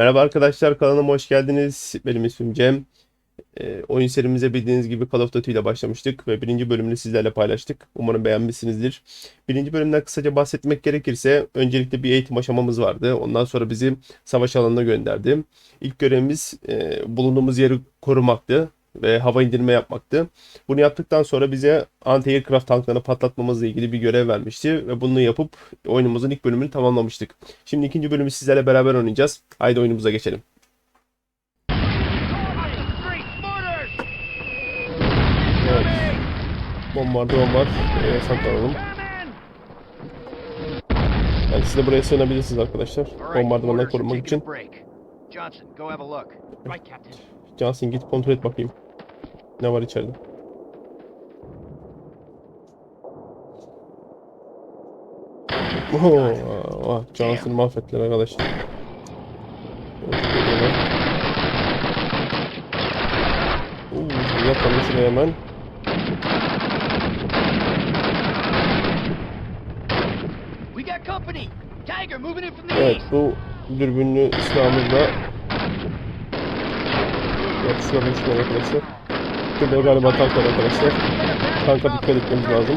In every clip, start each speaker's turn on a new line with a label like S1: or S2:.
S1: Merhaba arkadaşlar kanalıma hoş geldiniz. Benim ismim Cem. Ee, oyun serimize bildiğiniz gibi Call of Duty ile başlamıştık ve birinci bölümünü sizlerle paylaştık. Umarım beğenmişsinizdir. Birinci bölümden kısaca bahsetmek gerekirse öncelikle bir eğitim aşamamız vardı. Ondan sonra bizi savaş alanına gönderdi. İlk görevimiz e, bulunduğumuz yeri korumaktı ve hava indirme yapmaktı. Bunu yaptıktan sonra bize anti-aircraft tanklarını patlatmamızla ilgili bir görev vermişti ve bunu yapıp oyunumuzun ilk bölümünü tamamlamıştık. Şimdi ikinci bölümü sizlerle beraber oynayacağız. Haydi oyunumuza geçelim. Evet. Bombardıman var. Ee, saklanalım. Yani siz de buraya sığınabilirsiniz arkadaşlar. Bombardımandan korunmak için.
S2: Johnson, go have a look.
S3: Right, Captain.
S1: Johnson git kontrol et bakayım. Ne var içeride? Oho, ah, Johnson'ı mahvettiler arkadaşlar. Oo, yatalım şuraya hemen. Evet bu dürbünlü silahımızla yapıştıralım şunları arkadaşlar. Burada galiba tank var arkadaşlar. Tanka dikkat etmemiz lazım.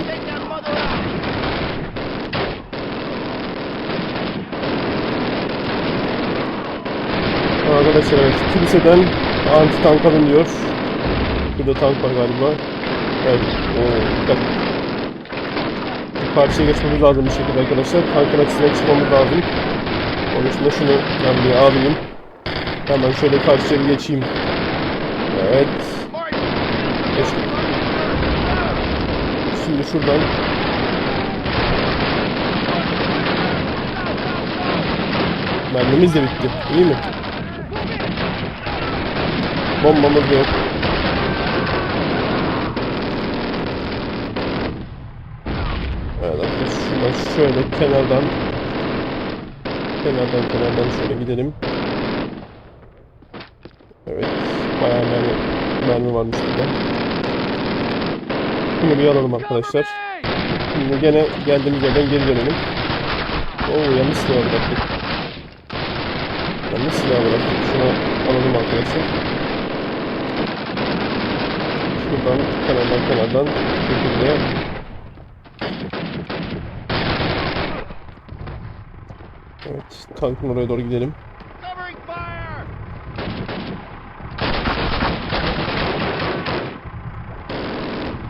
S1: Arkadaşlar evet kiliseden anti tank alın diyor. Burada tank var galiba. Evet. Oo, dikkat. Bu Karşıya geçmemiz lazım bir şekilde arkadaşlar. Tankın açısına çıkmamız lazım. Onun için de şunu ben bir alayım. Hemen şöyle karşıya geçeyim. Evet. Şimdi şuradan Mermimiz de bitti. İyi mi? Bombamız yok. Evet arkadaşlar şöyle kenardan kenardan kenardan şöyle gidelim. Evet. Bayağı mermi, mermi varmış burada. Bunu bir alalım arkadaşlar. Şimdi gene geldiğimiz yerden geri dönelim. Oo yanlış silah bıraktık. Yanlış silah bıraktık. Şunu alalım arkadaşlar. Şuradan kenardan kenardan şu şekilde Evet, tankın oraya doğru gidelim.
S2: Covering fire.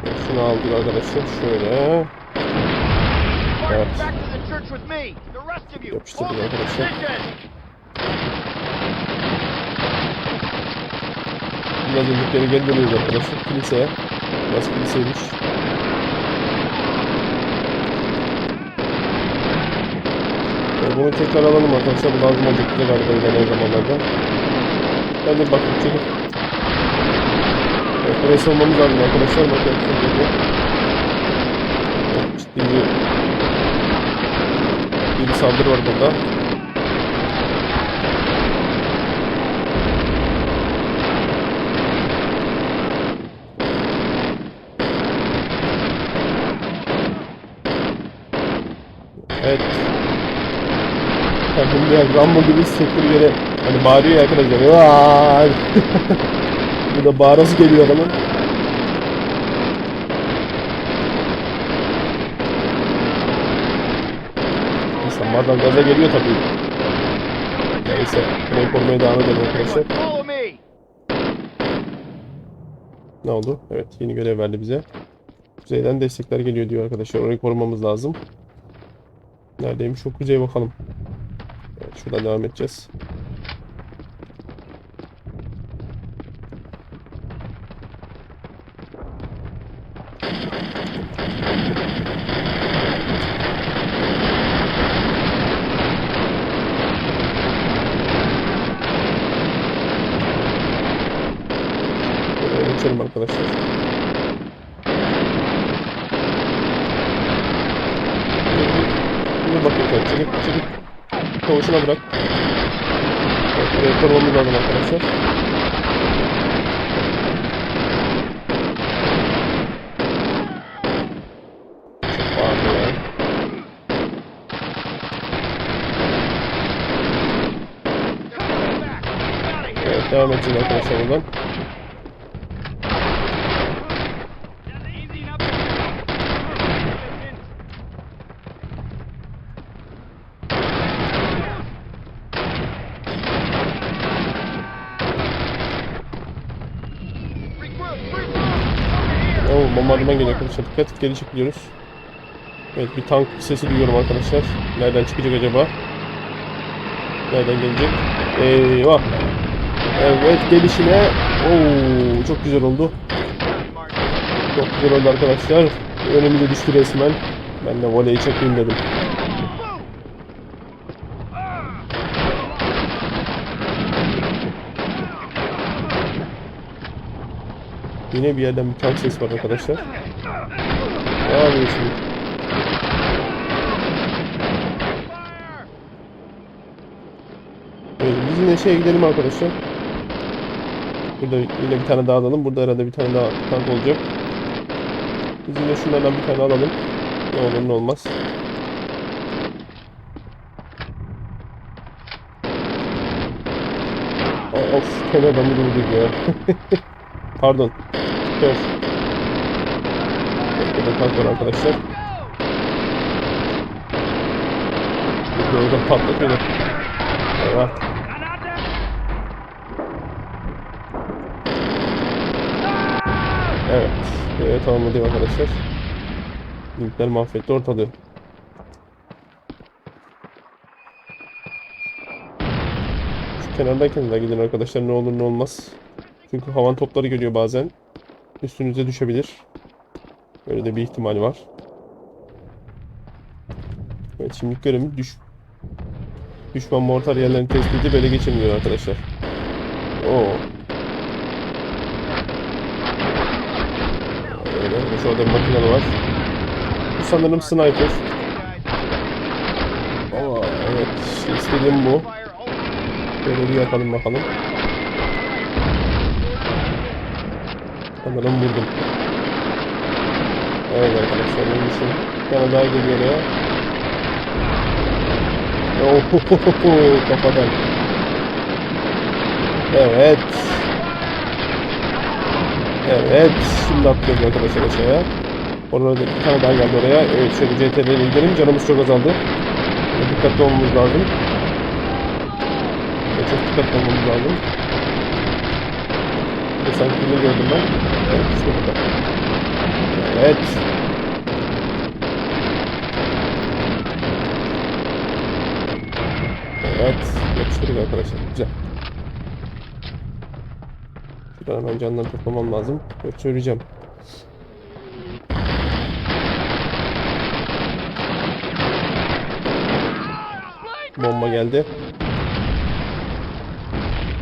S1: Evet, şunu aldık arkadaşlar. Şöyle. Evet. Yapıştırdık arkadaşlar. Biraz önceki geri dönüyoruz arkadaşlar. Kiliseye. Biraz kiliseymiş. Ee, Bunu tekrar alalım arkadaşlar. Bu lazım olacak galiba ilerleyen zamanlarda. Ben de bakayım çekip. Buraya savunmamız lazım arkadaşlar. Bakın ciddi bir, ciddi bir saldırı var burada. Evet. Kendimi ya Rambo gibi hissettim yere. Hani bağırıyor ya arkadaşlar. Vaaay! Bu da bağırası geliyor adamın. İnsan bazen gaza geliyor tabii. Neyse. Burayı korumaya devam edelim. Ne oldu? Evet yeni görev verdi bize. Kuzeyden destekler geliyor diyor arkadaşlar. Orayı korumamız lazım. Neredeymiş o kuzey bakalım. Evet şuradan devam edeceğiz. Buraya geçelim arkadaşlar. Dur bakayım sen. Çekip çekip. Koğuşuna bırak. Evet, buraya korumamız lazım arkadaşlar. Ya. Devam edeceğiz arkadaşlar buradan. Bombardıman geliyor arkadaşlar. Dikkat geri çıkıyoruz. Evet bir tank sesi duyuyorum arkadaşlar. Nereden çıkacak acaba? Nereden gelecek? Eyvah. Evet gelişine. Oo çok güzel oldu. Çok güzel oldu arkadaşlar. Önümüze düştü resmen. Ben de voleyi çekeyim dedim. Yine bir yerden bir tank sesi var arkadaşlar. Ne yapıyorsun? Evet, biz yine şeye gidelim arkadaşlar. Burada yine bir tane daha alalım. Burada herhalde bir tane daha tank olacak. Biz yine şunlardan bir tane alalım. Ne olur ne olmaz. Aa, Of kenardan bir vurduk ya. Pardon. Burada tank var arkadaşlar. Oradan patlatıyorlar. Eyvah. Evet. Evet tamamladık arkadaşlar. Linkler mahvetti ortalığı. Şu kenardan kenara gidin arkadaşlar ne olur ne olmaz. Çünkü havan topları geliyor bazen. Üstünüze düşebilir. Böyle de bir ihtimal var. Evet şimdi görevimiz düş düşman mortar yerlerini tespit edip ele geçirmiyor arkadaşlar. Oo. Öyle. Şu orada bir makinalı var. Bu sanırım sniper. Aa, evet. istediğim bu. Böyle bir yapalım bakalım. Sanırım vurdum. Evet arkadaşlar vurmuşum. Bir tane daha geliyor oraya. Ohohoho kafadan. Evet. Evet. Şimdi atlıyoruz arkadaşlar aşağıya. Orada bir tane daha geldi oraya. Evet şöyle CTRL'e gidelim. Canımız çok azaldı. Böyle dikkatli olmamız lazım. Evet, çok dikkatli olmamız lazım. Sanki ne gördüm ben. Evet işte burada. Evet. Evet. Yapıştırdık arkadaşlar. Güzel. Şuradan hemen candan toplamam lazım. Yok söyleyeceğim. Bomba geldi.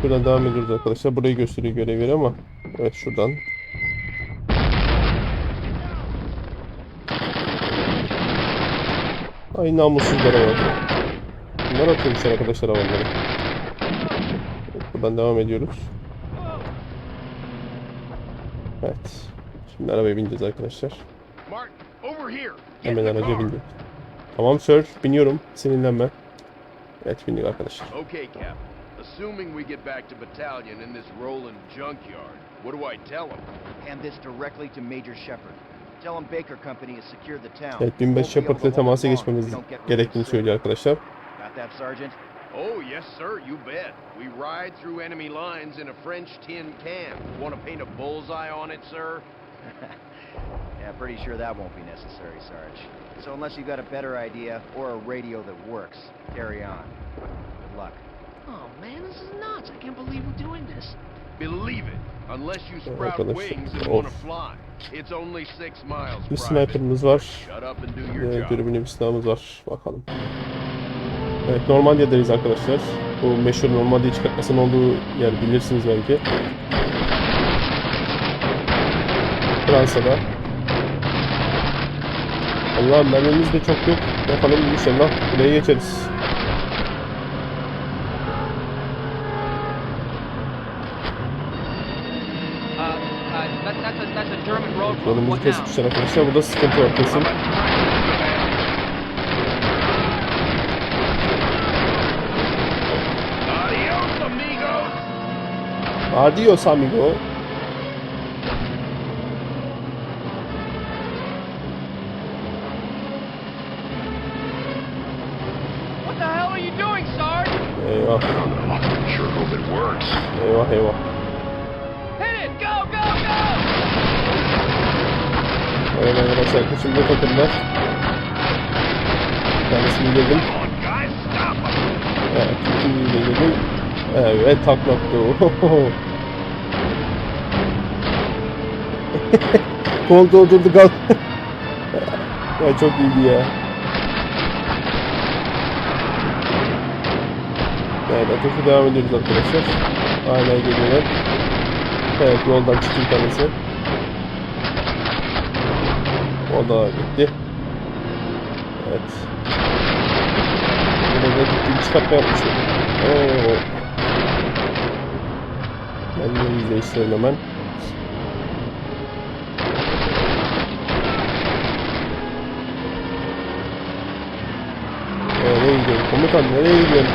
S1: Buradan devam ediyoruz arkadaşlar. Burayı gösteriyor görev yeri ama. Evet şuradan. Ay namussuzlara bak. Bunlar atıyormuşlar arkadaşlar havaları. Evet, buradan devam ediyoruz. Evet. Şimdi arabaya bineceğiz arkadaşlar. Hemen araca
S2: car.
S1: bindim. Tamam sir. Biniyorum. Sinirlenme. Evet bindik arkadaşlar.
S3: Okay, Cap. Assuming we get back to battalion in this rolling junkyard, what do I tell them?
S4: Hand this directly to Major Shepard. Tell him Baker Company has secured the town.
S1: Evet 1500
S4: Won't be able
S1: Shepard
S4: to
S1: ile
S4: hold
S1: temasa
S4: it long
S1: geçmemiz
S4: if we don't get
S1: gerektiğini
S4: released
S1: söylüyor arkadaşlar.
S4: Got that, Sergeant?
S3: Oh, yes, sir, you bet. We ride through enemy lines in a French tin can. Want to paint a bullseye on it, sir?
S4: Yeah, pretty sure that won't be necessary, Sarge. So unless you got a better idea or a radio that works, carry on. Good luck.
S2: Oh man, this is nuts. I can't believe we're doing this.
S3: Believe it. Unless you sprout wings and want to fly. It's only six miles,
S1: Bir sniper'ımız var.
S3: Shut up and do your
S1: Ee,
S3: job.
S1: dürbünlü bir silahımız var. Bakalım. Evet Normandiya'dayız arkadaşlar. Bu meşhur Normandiya çıkartmasının olduğu yer bilirsiniz belki. Fransa'da. Allah mermimiz de çok yok. Bakalım inşallah buraya geçeriz.
S2: Now?
S1: kesmişler arkadaşlar. Burada sıkıntı kesin.
S3: Adios,
S1: amigo.
S2: What the hell are you doing, Sarge?
S1: Eyvah. Eyvah eyvah. Evet arkadaşlar kaçımda takımlar. Bir
S3: 'em.
S1: Evet ikinciyi de yedim. Evet taklattı. Koltuğa oturdu kal. ya çok iyiydi ya. Evet ateşe devam ediyoruz arkadaşlar. Hala geliyorlar. Evet yoldan çıktı tanesi. O da gitti. Evet. Burada da ciddi bir çıkartma yapmışım. Oo. Ben de izleyicilerim hemen. Nereye gidiyorsun? Komutan nereye gidiyorsun?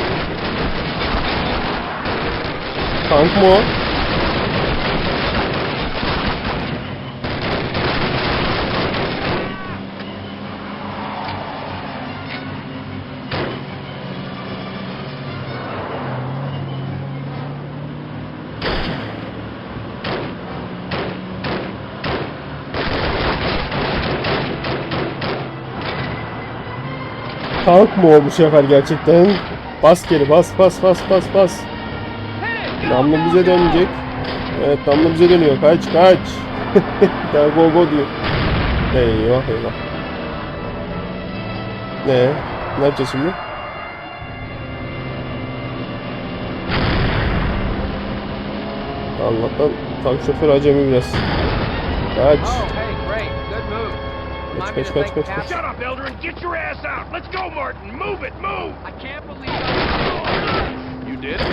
S1: Tank mı o? Tank mı o bu sefer gerçekten? Bas geri bas bas bas bas bas.
S2: Go,
S1: bize dönecek. Evet namlu bize dönüyor. Kaç kaç. Tane go go diyor. Eyvah eyvah. Ne? Ne yapacağız şimdi? Allah'tan tank şoförü acemi biraz. Kaç.
S2: Remind me
S1: kaç
S2: to thank. Cap-
S3: Shut up, Elder, and get your ass out. Let's go, Martin. Move it, move.
S2: I can't believe that.
S3: You did it.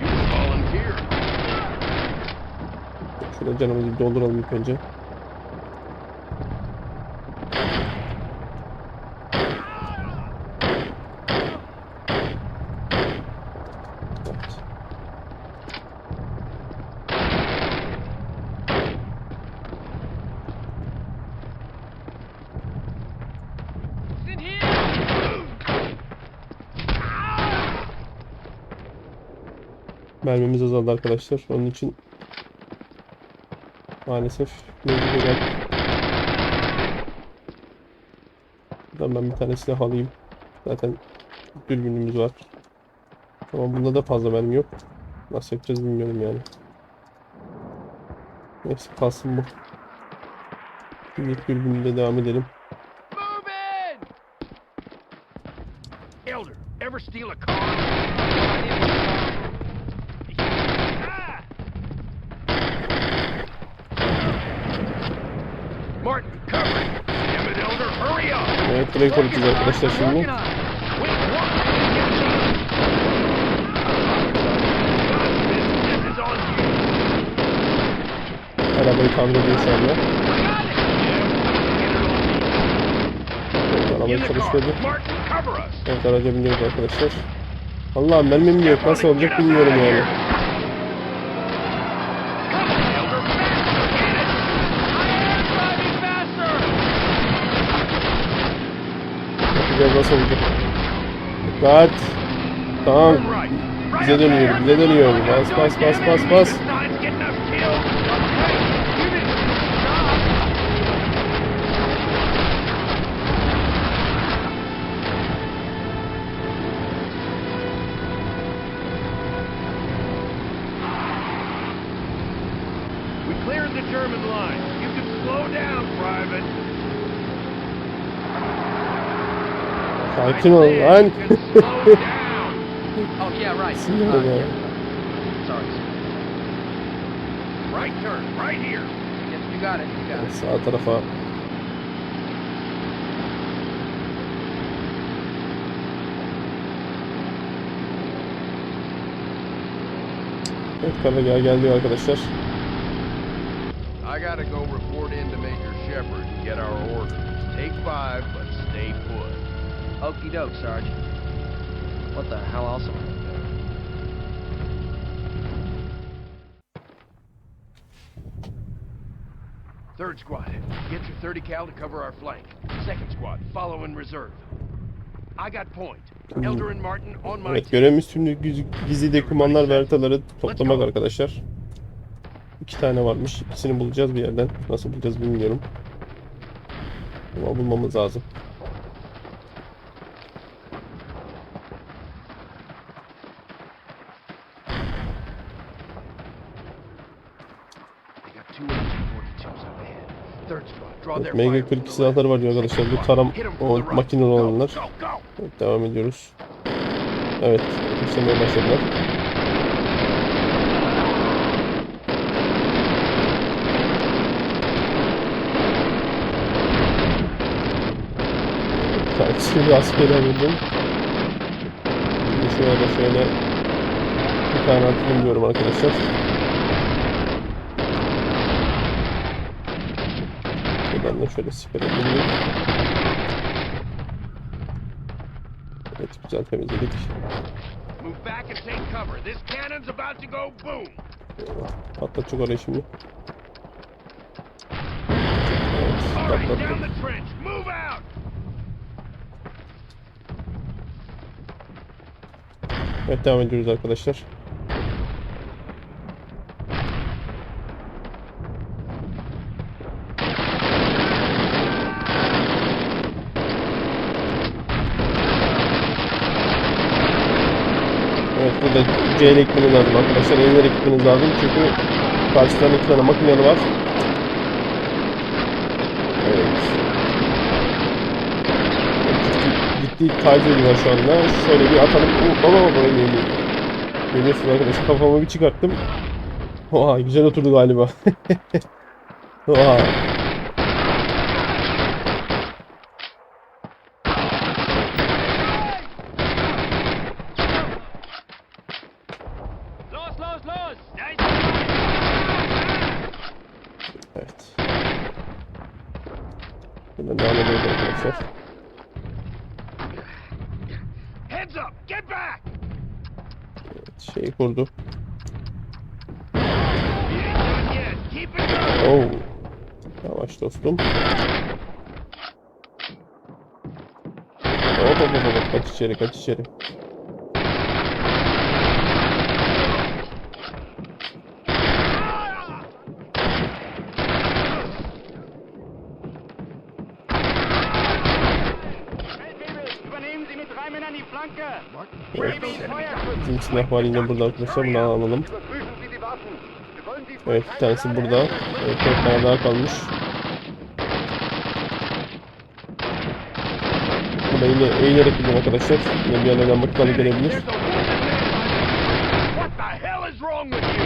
S3: You volunteered.
S1: Şurada canımızı bir dolduralım ilk önce. Mermimiz azaldı arkadaşlar. Onun için maalesef mecburen Buradan ben bir tane silah alayım. Zaten dürbünümüz var. Ama bunda da fazla mermi yok. Nasıl yapacağız bilmiyorum yani. Neyse kalsın bu. Şimdilik dürbünle devam edelim.
S2: Move in!
S3: Elder, ever steal a car? Ah! Martin, cover it. Damn it, Elder, hurry up.
S1: Evet burayı koruyacağız arkadaşlar şimdi. Arabayı şu anda. Evet arabayı çalıştırdı. Evet araca biniyoruz arkadaşlar. Allah'ım mermim yok. Nasıl olacak bilmiyorum yani. Bakacağız nasıl olacak. Dikkat. Tamam.
S3: Turn right. Right
S1: Bize
S3: up
S1: dönüyor.
S3: there.
S1: Bize dönüyor. Bas bas bas bas bas.
S3: This time's getting us killed.
S2: You did a good job.
S3: We cleared the German line. You can slow down, Private.
S1: Sakin ol lan.
S3: said you can slow down.
S2: Oh, yeah, right.
S1: Sinir
S2: Uh,
S1: ya.
S2: Sorry.
S3: Right turn, right here.
S2: Yes, you got it. You got it.
S1: Sağ tarafa. Evet karargah geldi arkadaşlar.
S3: I gotta go report in to Major Shepard and get our orders. Take five, but stay put.
S4: Okey doke, Sarge. What the hell else am I going do?
S3: Third squad, get your 30 cal to cover our flank. Second squad, follow in reserve. I got point. Hmm. Elder and Martin on my
S1: Evet, görevimiz tüm gizli dokümanlar ve haritaları toplamak arkadaşlar. İki tane varmış. İkisini bulacağız bir yerden. Nasıl bulacağız bilmiyorum. Ama bulmamız lazım. MG42
S3: from the
S1: silahları var diyor arkadaşlar. Bu taram o
S3: Go,
S1: olanlar. Evet, devam ediyoruz. Evet, yükselmeye başladılar. Taksiyle askeri alırdım. Şimdi şöyle şöyle bir tane atayım diyorum arkadaşlar. Buradan da şöyle siper edeyim. Evet, güzel temizledik.
S3: Move back and take cover. This cannon's about to go boom.
S1: Patlatacak orayı şimdi. Evet,
S3: All right, down
S1: patlattık.
S3: the trench. Move out.
S1: Evet, devam ediyoruz arkadaşlar. Evet, burada C ile gitmeniz lazım arkadaşlar. Eğilerek gitmeniz lazım çünkü karşıdan iki tane makineli var. Evet. Ciddi, taciz ediyorlar şu anda. Şöyle bir atalım. Baba baba geliyor. Görüyorsunuz arkadaşlar kafamı bir çıkarttım. Oha güzel oturdu galiba. Oha.
S2: Los, los, los! Nice!
S1: Evet. Buradan devam ediyoruz arkadaşlar.
S3: Heads up. Get back.
S1: Şeyi kurdu.
S3: You ain't done yet. Keep it going.
S1: Oo. Yavaş dostum. Hop hop hop hop. Kaç içeri kaç içeri. Silah var yine burada arkadaşlar. Bunu alalım. Evet bir tanesi burada. Evet dört tane daha kalmış. Burada yine eğilerek gidiyor arkadaşlar. Yine bir yerlerden makinalı gelebilir.
S3: There's a wounded man. What the hell is wrong with you?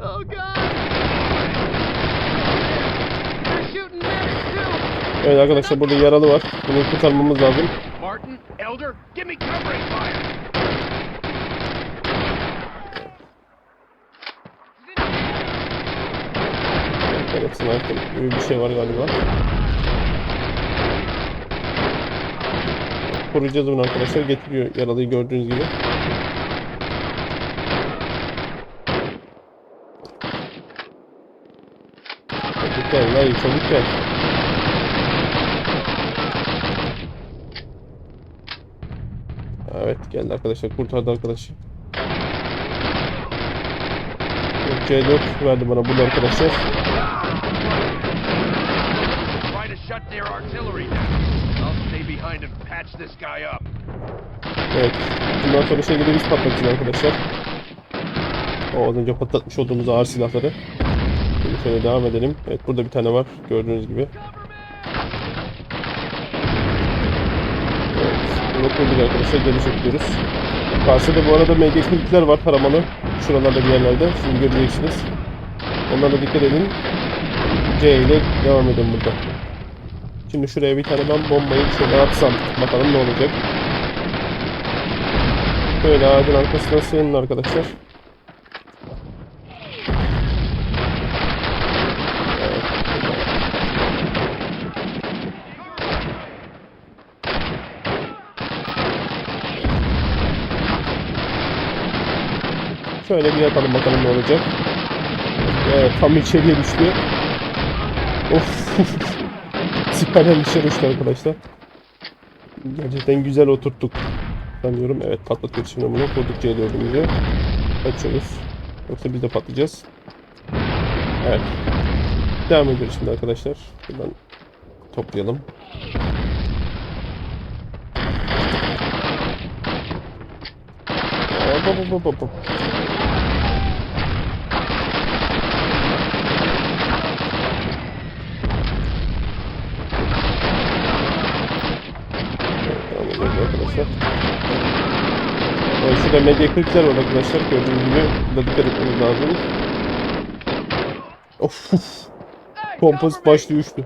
S2: Oh God! They're shooting medics too!
S1: Evet arkadaşlar burada yaralı var. Bunu kurtarmamız lazım.
S3: Martin, Elder, give me covering fire.
S1: Evet sniper gibi bir şey var galiba. Koruyacağız bunu arkadaşlar. Getiriyor yaralıyı gördüğünüz gibi. Çabuk gel lan çabuk gel. Evet geldi arkadaşlar kurtardı arkadaşı. Yok, C4 verdi bana burada arkadaşlar. Evet. Bundan sonra şeyleri biz patlatacağız arkadaşlar. O az önce patlatmış olduğumuz ağır silahları. Şimdi şöyle devam edelim. Evet burada bir tane var. Gördüğünüz gibi. Kurduk arkadaşlar. Geri çekiyoruz. Karşıda bu arada MG2'likler var taramalı. Şuralarda bir yerlerde. Şimdi göreceksiniz. Onlara dikkat edin. C ile devam edin burada. Şimdi şuraya bir tane ben bombayı şöyle atsam. Bakalım ne olacak. Böyle ağacın arkasına sığının arkadaşlar. Evet. Şöyle bir yatalım bakalım ne olacak. Evet tam içeriye düştü. Of. Siperden dışarı düştü arkadaşlar. Gerçekten güzel oturttuk. Sanıyorum. Evet patlatıyoruz şimdi bunu. Kurduk C4'ümüzü. Açıyoruz. Yoksa biz de patlayacağız. Evet. Devam ediyoruz şimdi arkadaşlar. Buradan toplayalım. Hop hop hop hop hop. Ediyoruz arkadaşlar. Evet, şurada medya kırıklar var arkadaşlar. Gördüğünüz gibi burada dikkat etmemiz lazım. Of. Kompozit başlığı uçtu.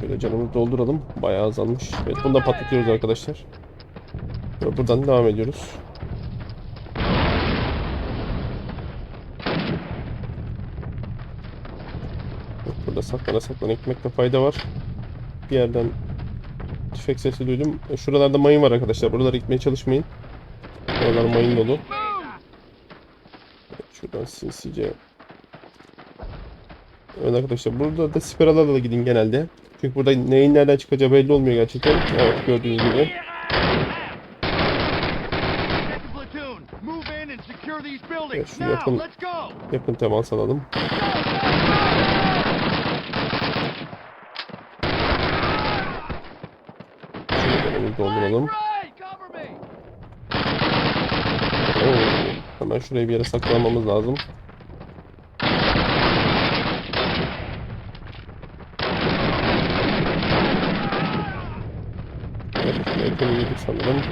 S1: Şöyle canımızı dolduralım. Bayağı azalmış. Evet bunu da patlatıyoruz arkadaşlar. Buradan devam ediyoruz. Evet, Burada saklana saklana gitmekte fayda var. Bir yerden tüfek sesi duydum. E, Şuralarda mayın var arkadaşlar. Buralara gitmeye çalışmayın. Oralar mayın dolu. Evet, Şuradan sinsice. Evet arkadaşlar burada da spiralarla da gidin genelde. Çünkü burada neyin nereden çıkacağı belli olmuyor gerçekten. Evet gördüğünüz gibi. Evet, şu yakın-. Yakın temas alalım. Şöyle canımızı dolduralım.
S2: Right, cover me.
S1: Oo, hemen şuraya bir yere saklanmamız lazım. Evet, yedik sanırım.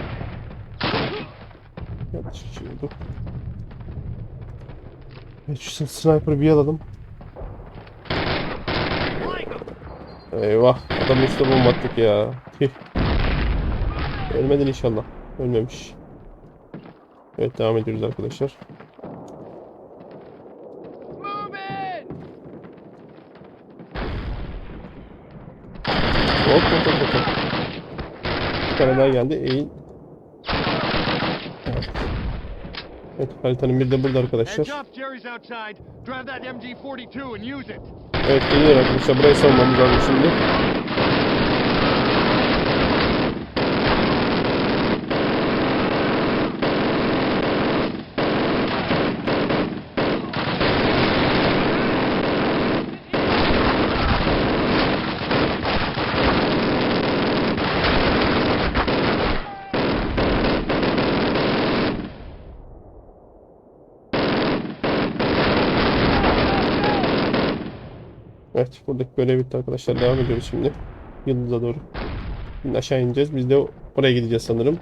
S1: Yanlış şey oldu. Evet, şu sniper'ı bir alalım. Eyvah, adam üstüne bomba ya. Tüh. Ölmedin inşallah. Ölmemiş. Evet devam ediyoruz arkadaşlar. Hop hop hop hop. Bir tane daha geldi. Eğil. Evet. Haritanın bir de burada arkadaşlar.
S2: Heads up, Jerry's outside. Grab that MG42 and use it.
S1: Evet geliyor arkadaşlar. Burayı savunmamız lazım şimdi. Evet buradaki görev bitti arkadaşlar. Devam ediyoruz şimdi. Yıldız'a doğru. Şimdi aşağı ineceğiz. Biz de oraya gideceğiz sanırım.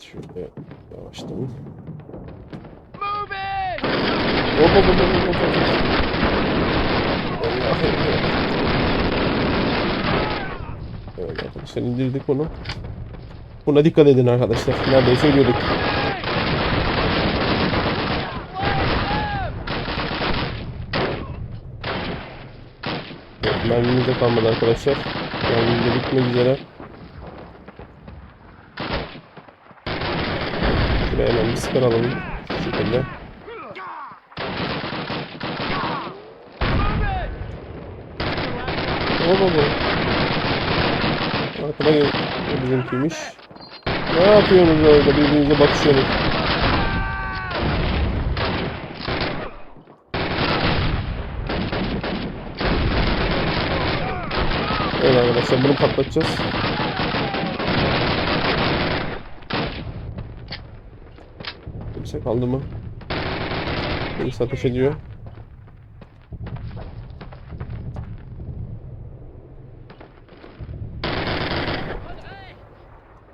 S1: Şöyle yavaştan. Hop hop hop hop hop. Evet arkadaşlar indirdik onu. Buna dikkat edin arkadaşlar. Neredeyse ölüyorduk. Mermimiz kalmadı arkadaşlar. Mermimiz de bitmek üzere. Şuraya hemen bir sıkar alalım. Şu şekilde. Arkadan gel. O bizimkiymiş. Ne yapıyorsunuz öyle birbirinize bakışıyorsunuz? Evet arkadaşlar bunu patlatacağız. Kimse kaldı mı? Birisi ateş ediyor.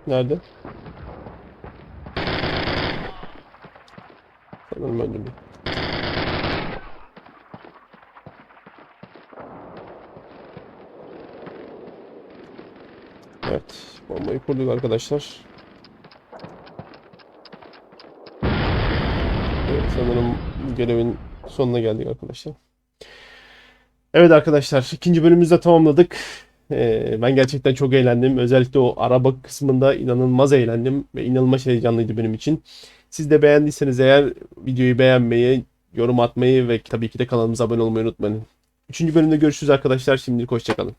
S1: Nerede? Sanırım öldürdüm. Evet, bombayı kurduk arkadaşlar. Evet, sanırım görevin sonuna geldik arkadaşlar. Evet arkadaşlar ikinci bölümümüzü de tamamladık. Ee, ben gerçekten çok eğlendim. Özellikle o araba kısmında inanılmaz eğlendim ve inanılmaz heyecanlıydı benim için. Siz de beğendiyseniz eğer videoyu beğenmeyi, yorum atmayı ve tabii ki de kanalımıza abone olmayı unutmayın. Üçüncü bölümde görüşürüz arkadaşlar. Şimdilik hoşçakalın.